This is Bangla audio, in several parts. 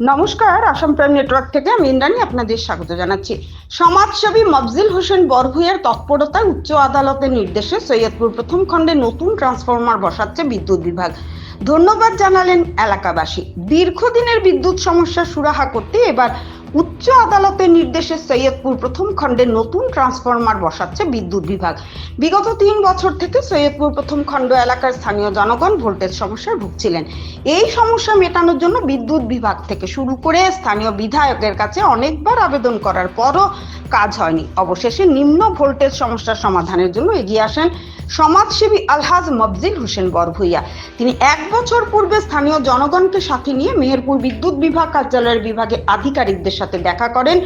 নমস্কার, আসাম প্রাইম নেটওয়ার্ক থেকে আমি ইন্দ্রাণী আপনাদের স্বাগত জানাচ্ছি। সমাজসেবী মফজিল হোসেন বরভুইয়ের তৎপরতায় উচ্চ আদালতের নির্দেশে সৈয়দপুর প্রথম খণ্ডে নতুন ট্রান্সফরমার বসাচ্ছে বিদ্যুৎ বিভাগ। ধন্যবাদ জানালেন এলাকাবাসী। দীর্ঘদিনের বিদ্যুৎ সমস্যা সুরাহা করতে এবার উচ্চ আদালতের নির্দেশে সৈয়দপুর প্রথম খণ্ডে নতুন ট্রান্সফরমার বসাচ্ছে বিদ্যুৎ বিভাগ। বিগত তিন বছর থেকে সৈয়দপুর প্রথম খণ্ড এলাকার স্থানীয় জনগণ ভোল্টেজ সমস্যায় ভুগছিলেন। এই সমস্যা মেটানোর জন্য বিদ্যুৎ বিভাগ থেকে শুরু করে স্থানীয় বিধায়কের কাছে অনেকবার আবেদন করার পরও কাজ হয়নি। অবশেষে নিম্ন ভোল্টেজ সমস্যার সমাধানের জন্য এগিয়ে আসেন সমাজসেবী আলহাজ মফজিল হোসেন বরভুইয়া। তিনি এক বছর পূর্বে স্থানীয় জনগণকে সাথে নিয়ে মেহেরপুর বিদ্যুৎ বিভাগ কার্যালয়ের বিভাগের আধিকারিকদের সাথে দেখা করেন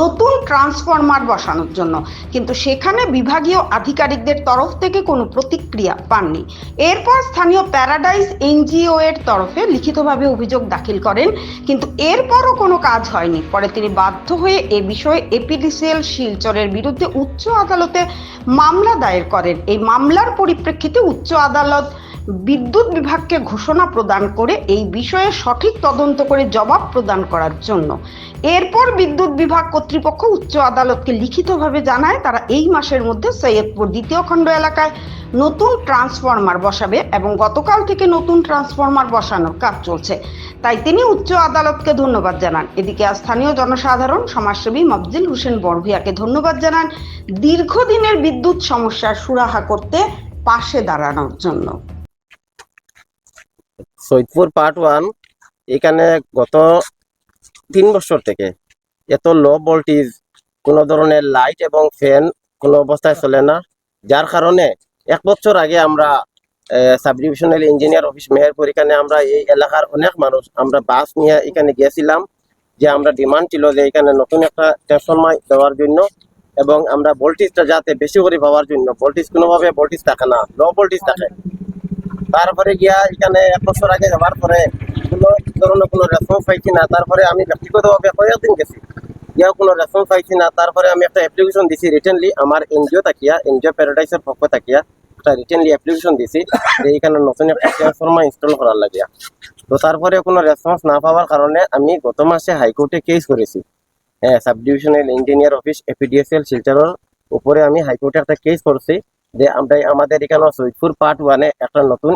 নতুন ট্রান্সফরমার বসানোর জন্য। কিন্তু সেখানে বিভাগীয় আধিকারিকদের তরফ থেকে কোনো প্রতিক্রিয়া পাননি। এরপর স্থানীয় প্যারাডাইস এনজিও এর তরফে লিখিতভাবে অভিযোগ দাখিল করেন, কিন্তু এরপরও কোনো কাজ হয়নি। পরে তিনি বাধ্য হয়ে এ বিষয়ে এপিডিসিএল শিলচরের বিরুদ্ধে উচ্চ আদালতে মামলা দায়ের করেন। এই মামলার পরিপ্রেক্ষিতে উচ্চ আদালত বিদ্যুৎ বিভাগকে ঘোষণা প্রদান করে এই বিষয়ে সঠিক তদন্ত করে জবাব প্রদান করার জন্য। এরপর বিদ্যুৎ বিভাগ কর্তৃপক্ষ উচ্চ আদালতকে লিখিতভাবে জানায়, তারা এই মাসের মধ্যে সৈয়দপুর দ্বিতীয় খণ্ড এলাকায় নতুন ট্রান্সফরমার বসাবে এবং গতকাল থেকে নতুন ট্রান্সফরমার বসানোর কাজ চলছে। তাই তিনি উচ্চ আদালতকে ধন্যবাদ জানান। এদিকে স্থানীয় জনসাধারণ, সমাজসেবী মফজিল হোসেন বড়ভিয়াকে ধন্যবাদ জানান দীর্ঘদিনের বিদ্যুৎ সমস্যার সুরাহা করতে পাশে দাঁড়ানোর জন্য। সৈদপুর পার্ট ওয়ান এখানে গত তিন বছর থেকে এত লো ভোল্টেজ কোনো ধরনের লাইট এবং ফ্যান কোনো অবস্থায় চলে না। যার কারণে এক বছর আগে আমরা sub divisional engineer office Meherpur, এখানে আমরা এই এলাকার অনেক মানুষ, আমরা বাস নিয়ে এখানে গিয়েছিলাম যে আমরা ডিমান্ড ছিল যে এখানে নতুন একটা ট্রান্সফরমার দেওয়ার জন্য এবং আমরা ভোল্টেজটা যাতে বেশি করে পাওয়ার জন্য ভোল্টেজ কোনোভাবে ভোল্টেজ থাকে না লো ভোল্টেজ থাকে। তারপরে গিয়া এখানে এক বছর আগে যাওয়ার পরে কোনো ধরনের কোনো রেসপন্স পাইছি না। তারপরে আমি ব্যক্তিগতভাবে কয়েকদিন গেছি। গিয়া কোনো রেসপন্স পাইছি না। তারপরে আমি একটা অ্যাপ্লিকেশন দিছি রিটেনলি। আমার এনজিও তাকিয়া এনজিও প্যারাডাইসের পক্ষ তাকিয়া একটা রিটেনলি অ্যাপ্লিকেশন দিছি যে এখানে নতুন একটা ট্রান্সফর্মার ইনস্টল করার লাগিয়া। তো তারপরে কোনো রেসপন্স না পাওয়ার কারণে আমি গত মাসে হাইকোর্টে কেস করেছি। হ্যাঁ sub divisional engineer office APDSL শিলচরের উপরে আমি হাইকোর্টে একটা কেস করছি। যে আমরা আমাদের এখানে সৈদপুর পার্ট ওয়ানে একটা নতুন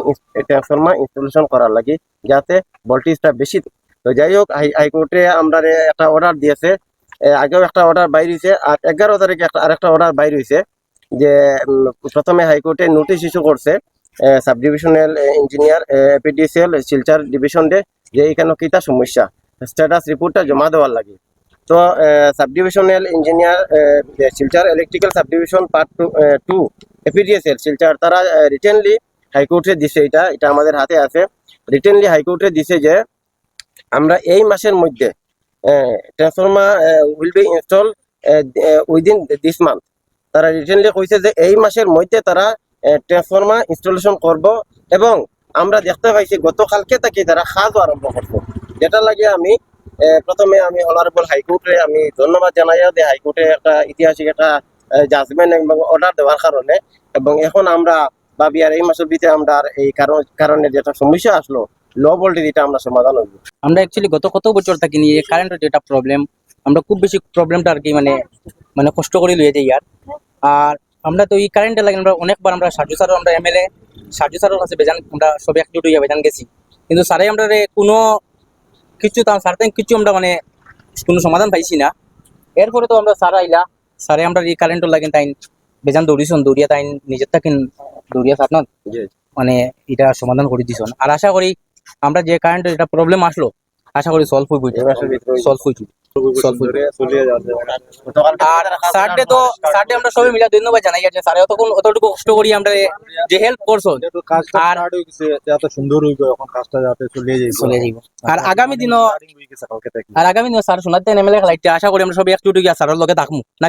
ট্রান্সফরমার ইনস্টলেশন করার লাগে, যাতে ভোল্টেজটা বেশি তো যাই হোক, হাই- হাইকোর্টে আমরা একটা অর্ডার দিয়েছে। আগেও একটা অর্ডার বাইর হয়েছে আর এগারো তারিখে একটা আরেকটা অর্ডার বাইর হয়েছে যে প্রথমে হাইকোর্টে নোটিশ ইস্যু করছে sub divisional engineer APDCL Silchar division day যে এখানে কিতা সমস্যা স্ট্যাটাস রিপোর্টটা জমা দেওয়ার লাগে। তো sub divisional engineer Silchar electrical sub division part two two APDSL Silchar, তারা রিটেনলি হাইকোর্টে দিছে এটা এটা আমাদের হাতে আছে। রিটেনলি হাইকোর্টে দিছে যে, আমরা এই মাসের মধ্যে transformer will be install within this month তারা রিটেনলি কইছে যে, এই মাসের মধ্যে তারা ট্রান্সফরমার ইনস্টলেশন করব এবং আমরা দেখতে পাইছি গতকালকে থেকে তারা কাজও আরম্ভ করব যেটা লাগে আমি প্রথমে আমি অনারেবল হাইকোর্টে আমি ধন্যবাদ জানাই যে হাইকোর্টে একটা ঐতিহাসিক একটা জাজমেন্ট এবং অর্ডার দেওয়ার কারণে এবং এখন আমরা ভাবি আর এই মাসের ভিতরে আমরা এই কারণ, কারণে যেটা সমস্যা আসলো লো ভোল্টেজ এটা আমরা সমাধান হইব। আমরা অ্যাকচুয়ালি গত কত বছর থাকি নিয়ে কারেন্টের যেটা প্রবলেম আমরা খুব বেশি প্রবলেমটা আর কি মানে মানে কষ্ট করে লইয়ে যাই আর। আর আমরা তো এই কারেন্টের লাগে আমরা অনেকবার আমরা সাজু স্যারও আমরা এমএলএ সাজু স্যারের কাছে বেজান, আমরা সব একজুট হইয়া বেজান গেছি। কিন্তু স্যারে আমরা কোনো কিছু তার সারতে কিছু আমরা মানে কোনো সমাধান পাইছি না। এরপরে তো আমরা সার আইলা সারে আমরা এই কারেন্টও লাগেন তাই বেজান দৌড়িছন দৌড়িয়া তাই নিজের থাকেন দৌড়িয়া সার মানে এটা সমাধান করে দিছন। আর আশা করি আমরা যে কারেন্টের এটা প্রবলেম আসলো আশা করি সলভ হইব। সলভ হইব। গতকালকে আর স্যারডে তো স্যারডে আমরা সবাই মিলে ধন্যবাদ জানাই আছে স্যারে অতক্ষণ অতটুকু কষ্ট করি আমরা যে হেল্প করছ। যেহেতু কাজটা আর- start গেছে, এত সুন্দর হইব এখন কাজটা যাতে চলে যাইব। চলে যাইব। আর আগামী দিনও আর আগামী দিনও স্যার শোনাতে লাইটে আশা করি আমরা সবাই একটু স্যারের লগে না